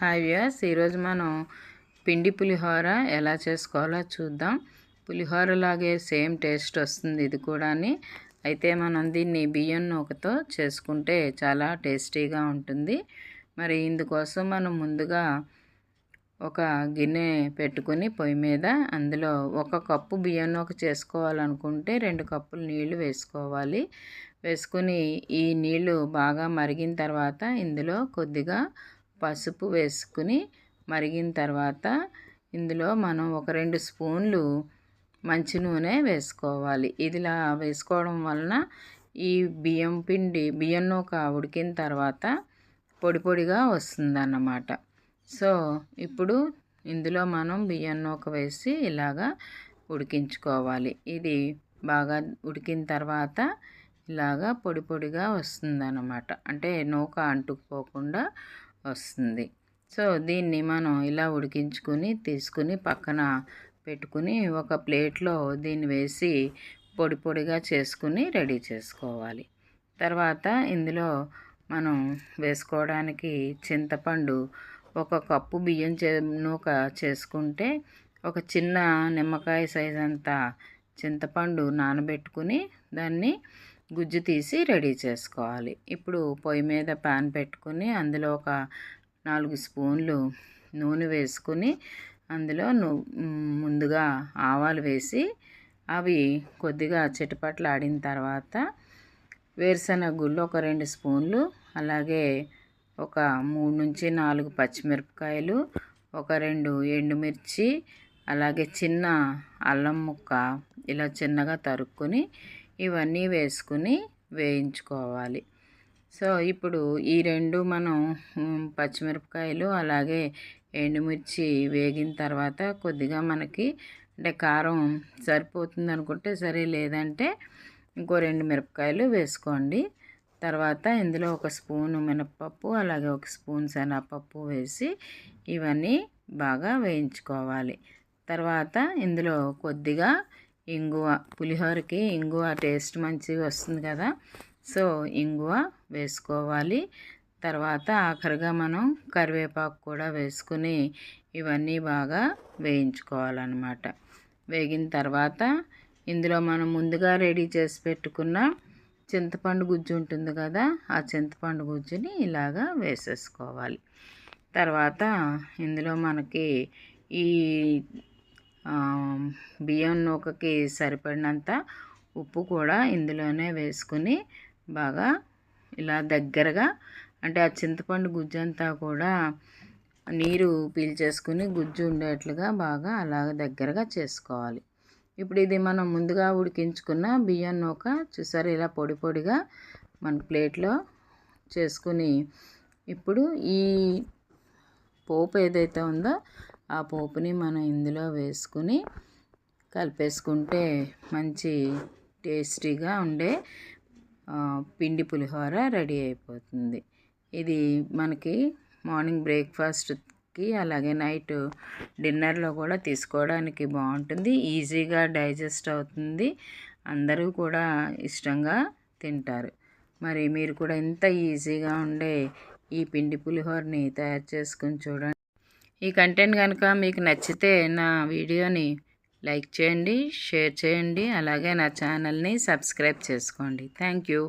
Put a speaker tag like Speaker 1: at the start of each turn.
Speaker 1: Hi Vyas ఈరోజు మనం పిండి పులిహోర ఎలా చేసుకోవాలో చూద్దాం. పులిహోర లాగే సేమ్ టేస్ట్ వస్తుంది ఇది కూడా అయితే మనం దీన్ని బియ్యం నూకతో చేసుకుంటే చాలా టేస్టీగా ఉంటుంది. మరి ఇందుకోసం మనం ముందుగా ఒక గిన్నె పెట్టుకుని పొయ్యి మీద అందులో ఒక కప్పు బియ్యం నూక చేసుకోవాలనుకుంటే రెండు కప్పులు నీళ్ళు వేసుకోవాలి. వేసుకుని ఈ నీళ్ళు బాగా మరిగిన తర్వాత ఇందులో కొద్దిగా పసుపు వేసుకుని మరిగిన తర్వాత ఇందులో మనం ఒక రెండు స్పూన్లు మంచి నూనె వేసుకోవాలి. ఇదిలా వేసుకోవడం వలన ఈ బియ్యం పిండి బియ్యం నూక ఉడికిన తర్వాత పొడి పొడిగా వస్తుందన్నమాట. సో ఇప్పుడు ఇందులో మనం బియ్యం నూక వేసి ఇలాగా ఉడికించుకోవాలి. ఇది బాగా ఉడికిన తర్వాత ఇలాగా పొడి పొడిగా వస్తుందన్నమాట. అంటే నూక అంటుకుపోకుండా వస్తుంది. సో దీన్ని మనం ఇలా ఉడికించుకుని తీసుకుని పక్కన పెట్టుకుని ఒక ప్లేట్లో దీన్ని వేసి పొడి పొడిగా చేసుకుని రెడీ చేసుకోవాలి. తర్వాత ఇందులో మనం వేసుకోవడానికి చింతపండు ఒక కప్పు బియ్యం చే నూక చేసుకుంటే ఒక చిన్న నిమ్మకాయ సైజ్ అంతా చింతపండు నానబెట్టుకుని దాన్ని గుజ్జు తీసి రెడీ చేసుకోవాలి. ఇప్పుడు పొయ్యి మీద పాన్ పెట్టుకుని అందులో ఒక నాలుగు స్పూన్లు నూనె వేసుకుని అందులో ముందుగా ఆవాలు వేసి అవి కొద్దిగా చిటపట్లు ఆడిన తర్వాత వేరుశనగ గుళ్ళు ఒక రెండు స్పూన్లు అలాగే ఒక మూడు నుంచి నాలుగు పచ్చిమిరపకాయలు ఒక రెండు ఎండుమిర్చి అలాగే చిన్న అల్లం ముక్క ఇలా చిన్నగా తరుక్కొని ఇవన్నీ వేసుకుని వేయించుకోవాలి. సో ఇప్పుడు ఈ రెండు మనం పచ్చిమిరపకాయలు అలాగే ఎండుమిర్చి వేగిన తర్వాత కొద్దిగా మనకి అంటే కారం సరిపోతుంది అనుకుంటే సరే లేదంటే ఇంకో రెండు మిరపకాయలు వేసుకోండి. తర్వాత ఇందులో ఒక స్పూన్ మినప్పప్పు అలాగే ఒక స్పూన్ శనగపప్పు వేసి ఇవన్నీ బాగా వేయించుకోవాలి. తర్వాత ఇందులో కొద్దిగా ఇంగువ. పులిహోరకి ఇంగువ టేస్ట్ మంచిగా వస్తుంది కదా. సో ఇంగువ వేసుకోవాలి. తర్వాత ఆఖరిగా మనం కరివేపాకు కూడా వేసుకుని ఇవన్నీ బాగా వేయించుకోవాలన్నమాట. వేగిన తర్వాత ఇందులో మనం ముందుగా రెడీ చేసి పెట్టుకున్న చింతపండు గుజ్జు ఉంటుంది కదా ఆ చింతపండు గుజ్జుని ఇలాగా వేసేసుకోవాలి. తర్వాత ఇందులో మనకి ఈ బియ్యం నూకకి సరిపడినంత ఉప్పు కూడా ఇందులోనే వేసుకుని బాగా ఇలా దగ్గరగా అంటే ఆ చింతపండు గుజ్జు అంతా కూడా నీరు పీల్చేసుకుని గుజ్జు ఉండేట్లుగా బాగా అలాగ దగ్గరగా చేసుకోవాలి. ఇప్పుడు ఇది మనం ముందుగా ఉడికించుకున్న బియ్యం నూక చూసారు ఇలా పొడి పొడిగా మన ప్లేట్లో చేసుకుని ఇప్పుడు ఈ పోపు ఏదైతే ఉందో ఆ పోపుని మనం ఇందులో వేసుకుని కలిపేసుకుంటే మంచి టేస్టీగా ఉండే పిండి పులిహోర రెడీ అయిపోతుంది. ఇది మనకి మార్నింగ్ బ్రేక్ఫాస్ట్కి అలాగే నైట్ డిన్నర్లో కూడా తీసుకోవడానికి బాగుంటుంది. ఈజీగా డైజెస్ట్ అవుతుంది. అందరూ కూడా ఇష్టంగా తింటారు. మరి మీరు కూడా ఇంత ఈజీగా ఉండే ఈ పిండి పులిహోరని తయారు చేసుకుని చూడండి. ఈ కంటెంట్ కనుక మీకు నచ్చితే నా వీడియోని లైక్ చేయండి షేర్ చేయండి అలాగే నా ఛానల్ని సబ్స్క్రైబ్ చేసుకోండి. Thank you.